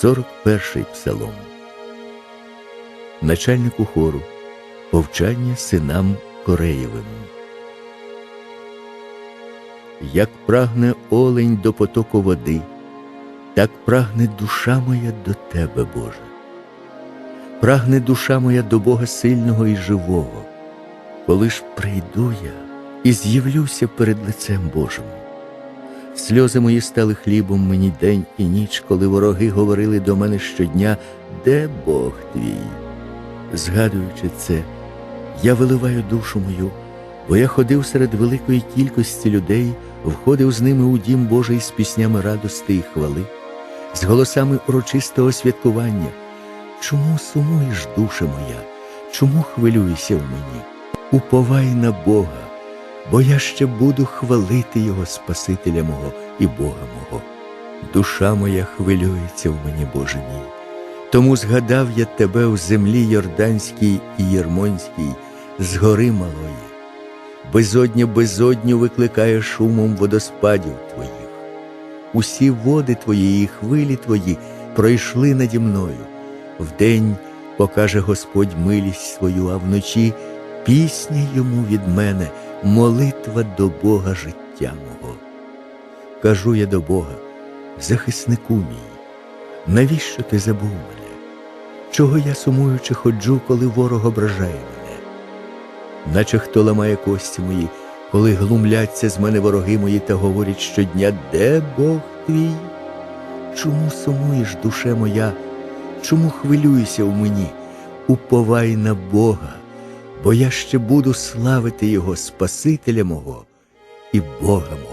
41 псалом. Начальнику хору Повчання синам Кореєвим. Як прагне олень до потоку води, так прагне душа моя до Тебе, Боже. Прагне душа моя до Бога сильного і живого, коли ж прийду я і з'явлюся перед лицем Божим. Сльози мої стали хлібом мені день і ніч, коли вороги говорили до мене щодня, де Бог твій? Згадуючи це, я виливаю душу мою, бо я ходив серед великої кількості людей, входив з ними у дім Божий з піснями радости і хвали, з голосами урочистого святкування. Чому сумуєш, душа моя? Чому хвилюєшся в мені? Уповай на Бога, бо я ще буду хвалити Його Спасителя мого і Бога мого. Душа моя хвилюється в мені, Боже мій. Тому згадав я тебе в землі Йорданській і Єрмонській, з гори малої. Безодня безодню викликає шумом водоспадів твоїх. Усі води твої і хвилі твої пройшли наді мною. Вдень покаже Господь милість свою, а вночі пісня йому від мене, молитва до Бога життя мого. Кажу я до Бога, захиснику мій, навіщо ти забув мене? Чого я сумуючи ходжу, коли ворог ображає мене? Наче хто ламає кості мої, коли глумляться з мене вороги мої та говорять щодня, де Бог твій? Чому сумуєш, душе моя? Чому хвилюєшся в мені? Уповай на Бога, бо я ще буду славити Його Спасителя мого і Бога мого.